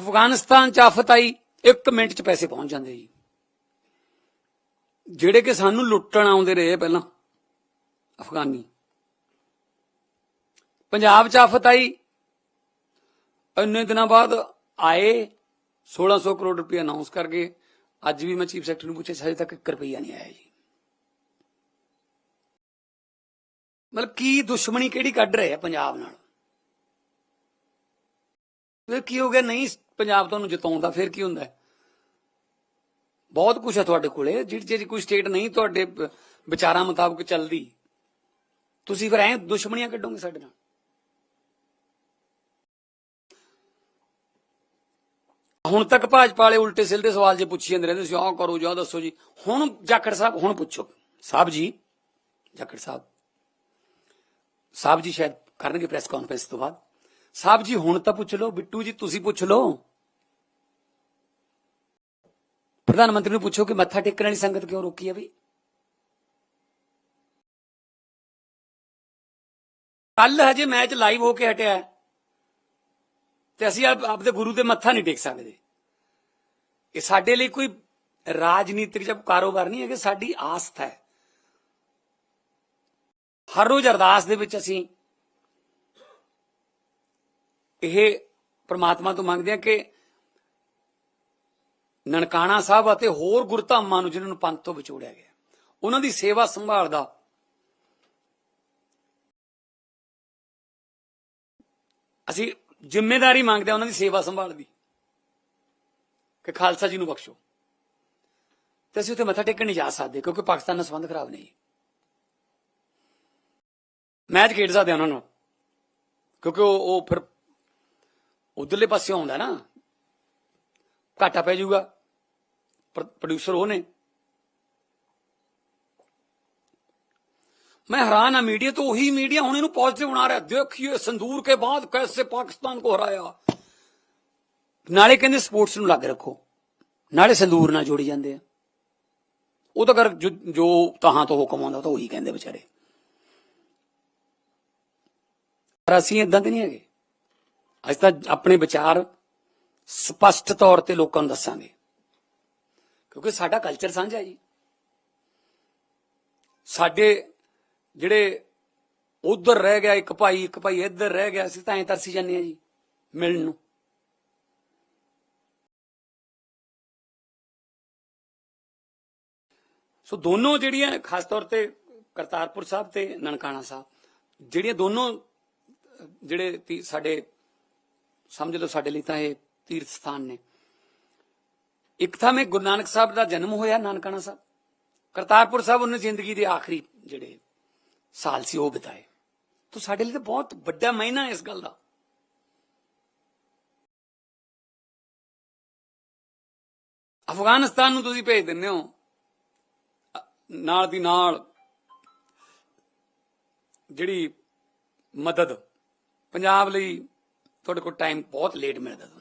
ਅਫਗਾਨਿਸਤਾਨ ਚ ਆਫਤ ਆਈ 1 ਮਿੰਟ ਚ ਪੈਸੇ ਪਹੁੰਚ ਜਾਂਦੇ ਜੀ। ਜਿਹੜੇ ਕਿ ਸਾਨੂੰ ਲੁੱਟਣ ਆਉਂਦੇ ਰਹੇ ਪਹਿਲਾਂ, ਅਫਗਾਨੀ। ਪੰਜਾਬ ਚ ਆਫਤ ਆਈ, ਇੰਨੇ ਦਿਨਾਂ ਬਾਅਦ ਆਏ 1600 ਕਰੋੜ ਰੁਪਏ ਅਨਾਉਂਸ ਕਰ ਗਏ। ਅੱਜ ਵੀ ਮੈਂ ਚੀਫ ਸੈਕਟਰੀ ਨੂੰ ਪੁੱਛਿਆ ਹਜੇ ਤੱਕ 1 ਰੁਪਈਆ ਨਹੀਂ ਆਇਆ ਜੀ। ਮਤਲਬ ਕੀ ਦੁਸ਼ਮਣੀ ਕਿਹੜੀ ਕੱਢ ਰਹੇ ਆ ਪੰਜਾਬ ਨਾਲ? ਕੀ ਹੋ ਗਿਆ, ਨਹੀਂ ਪੰਜਾਬ ਤੁਹਾਨੂੰ ਜਿਤਾਉਂਦਾ ਫਿਰ ਕੀ ਹੁੰਦਾ ਹੈ? ਬਹੁਤ ਕੁਝ ਹੈ ਤੁਹਾਡੇ ਕੋਲੇ, ਜਿਹੜੀ ਜਿਹੜੀ ਕੋਈ ਸਟੇਟ ਨਹੀਂ ਤੁਹਾਡੇ ਵਿਚਾਰਾਂ ਮੁਤਾਬਕ ਚੱਲਦੀ। ਤੁਸੀਂ ਫਿਰ ਐ ਦੁਸ਼ਮਣੀਆਂ ਕੱਢੋਗੇ ਸਾਡੇ ਨਾਲ? ਹੁਣ ਤੱਕ ਭਾਜਪਾ ਵਾਲੇ ਉਲਟੇ ਸਿੱਧੇ ਸਵਾਲ ਜੇ ਪੁੱਛੀ ਜਾਂਦੇ ਰਹਿੰਦੇ ਸੀ ਆਹ ਕਰੋ ਜਾਂ ਦੱਸੋ ਜੀ। ਹੁਣ ਜਾਖੜ ਸਾਹਿਬ, ਹੁਣ ਪੁੱਛੋ। ਸਾਹਿਬ ਜੀ, ਜਾਖੜ ਸਾਹਿਬ। ਸਾਹਿਬ ਜੀ ਸ਼ਾਇਦ ਕਰਨਗੇ ਪ੍ਰੈਸ ਕਾਨਫਰੰਸ ਤੋਂ ਬਾਅਦ। ਸਾਹਿਬ ਜੀ, ਹੁਣ ਤਾਂ ਪੁੱਛ ਲਓ। ਬਿੱਟੂ ਜੀ, ਤੁਸੀਂ ਪੁੱਛ ਲਓ। ਪ੍ਰਧਾਨ ਮੰਤਰੀ ਨੂੰ ਪੁੱਛੋ ਕਿ ਮੱਥਾ ਟੇਕਣ ਵਾਲੀ ਸੰਗਤ ਕਿਉਂ ਰੋਕੀ ਹੈ ਵੀ? ਕੱਲ ਹਜੇ ਮੈਚ ਲਾਈਵ ਹੋ ਕੇ ਹਟਿਆ ਤੇ ਅਸੀਂ ਆਪਦੇ ਗੁਰੂ ਦੇ ਮੱਥਾ ਨਹੀਂ ਟੇਕ ਸਕਦੇ। ਇਹ ਸਾਡੇ ਲਈ ਕੋਈ ਰਾਜਨੀਤਿਕ ਜਾਂ ਕਾਰੋਬਾਰ ਨਹੀਂ ਹੈ ਕਿ ਸਾਡੀ ਆਸਥਾ ਹੈ। ਹਰ ਰੋਜ਼ ਅਰਦਾਸ ਦੇ ਵਿੱਚ ਅਸੀਂ ਇਹ ਪ੍ਰਮਾਤਮਾ ਤੋਂ ਮੰਗਦੇ ਹਾਂ ਕਿ ਨਨਕਾਣਾ ਸਾਹਿਬ ਅਤੇ ਹੋਰ ਗੁਰਧਾਮਾਂ ਨੂੰ ਜਿਨ੍ਹਾਂ ਨੂੰ ਪੰਥ ਤੋਂ ਵਿਛੋੜਿਆ ਗਿਆ। ਉਹਨਾਂ ਦੀ ਸੇਵਾ ਸੰਭਾਲ ਦਾ ਅਸੀਂ ਜ਼ਿੰਮੇਵਾਰੀ ਮੰਗਦੇ ਹਾਂ ਉਹਨਾਂ ਦੀ ਸੇਵਾ ਸੰਭਾਲ ਦੀ ਕਿ ਖਾਲਸਾ ਜੀ ਨੂੰ ਬਖਸ਼ੋ। ਤੇ ਅਸੀਂ ਉੱਥੇ ਮੱਥਾ ਟੇਕਣ ਨਹੀਂ ਜਾ ਸਕਦੇ ਕਿਉਂਕਿ ਪਾਕਿਸਤਾਨ ਨਾਲ ਸੰਬੰਧ ਖਰਾਬ ਨੇ ਮੈਚ ਖੇਡ ਸਕਦੇ ਹਾਂ ਉਹਨਾਂ ਨੂੰ ਕਿਉਂਕਿ ਉਹ ਉਹ ਫਿਰ ਉਧਰਲੇ ਪਾਸੇ ਆਉਂਦਾ ਨਾ। ਘਾਟਾ ਪੈ ਜਾਊਗਾ ਪ੍ਰੋਡਿਊਸਰ ਉਹ ਨੇ मैं हैरान है मीडिया तो वही मीडिया ਹੁਣ ਇਹਨੂੰ ਪੋਜ਼ਿਟਿਵ ਬਣਾ ਰਿਹਾ ਦੇਖੀਏ ਸੰਦੂਰ ਕੇ ਬਾਅਦ ਕੈਸੇ ਪਾਕਿਸਤਾਨ ਕੋ ਹਰਾਇਆ ਨਾਲੇ ਕਹਿੰਦੇ ਸਪੋਰਟਸ ਨੂੰ ਲੱਗ ਰੱਖੋ ਨਾਲੇ ਸੰਦੂਰ ਨਾਲ ਜੋੜੀ ਜਾਂਦੇ ਆ ਉਹ ਤਾਂ ਕਰ ਜੋ ਜੋ ਤਹਾਂ ਤੋਂ ਹੁਕਮ ਆਉਂਦਾ ਉਹ ਤਾਂ ਉਹੀ ਕਹਿੰਦੇ ਵਿਚਾਰੇ ਪਰ ਅਸੀਂ ਇਦਾਂ ਦੇ ਨਹੀਂ ਹੈਗੇ ਅੱਜ ਤਾਂ ਆਪਣੇ ਵਿਚਾਰ ਸਪਸ਼ਟ ਤੌਰ ਤੇ ਲੋਕਾਂ ਨੂੰ ਦੱਸਾਂਗੇ। ਕਿਉਂਕਿ ਸਾਡਾ ਕਲਚਰ ਸਾਂਝਾ ਹੈ ਜੀ। ਸਾਡੇ ਜਿਹੜੇ ਉਧਰ ਰਹਿ ਗਿਆ ਇੱਕ ਭਾਈ ਇੱਕ ਭਾਈ ਇੱਧਰ ਰਹਿ ਗਿਆ, ਅਸੀਂ ਤਾਂ ਐਂ ਤਰਸੀ ਜਾਂਦੇ ਆ ਜੀ, ਮਿਲਣ ਨੂੰ। ਸੋ ਦੋਨੋਂ ਜਿਹੜੀਆਂ ਖਾਸ ਤੌਰ ਤੇ ਕਰਤਾਰਪੁਰ ਸਾਹਿਬ ਤੇ ਨਨਕਾਣਾ ਸਾਹਿਬ, ਜਿਹੜੀਆਂ ਦੋਨੋਂ ਜਿਹੜੇ ਸਾਡੇ, ਸਮਝ ਲਓ ਸਾਡੇ ਲਈ ਤਾਂ ਇਹ ਤੀਰਥ ਸਥਾਨ ਨੇ। ਇੱਕ ਤਾਂ ਮੈਂ ਗੁਰੂ ਨਾਨਕ ਸਾਹਿਬ ਦਾ ਜਨਮ ਹੋਇਆ, ਨਾਨਕਾਣਾ ਸਾਹਿਬ। ਕਰਤਾਰਪੁਰ ਸਾਹਿਬ ਉਹਨੇ ਜ਼ਿੰਦਗੀ ਦੇ ਆਖਰੀ ਜਿਹੜੇ ਸਾਲ ਸੀ, ਉਹ ਬਿਤਾਏ। ਤਾਂ ਸਾਡੇ ਲਈ ਤਾਂ ਬਹੁਤ ਵੱਡਾ ਮਹੀਨਾ ਇਸ ਗੱਲ ਦਾ। ਅਫਗਾਨਿਸਤਾਨ ਨੂੰ ਤੁਸੀਂ ਭੇਜ ਦਿੰਦੇ ਹੋ। ਨਾਲ ਦੀ ਨਾਲ ਜਿਹੜੀ ਮਦਦ, ਪੰਜਾਬ ਲਈ ਤੁਹਾਡੇ ਕੋਲ ਟਾਈਮ ਬਹੁਤ ਲੇਟ ਮਿਲਦਾ। ਤੁਹਾਨੂੰ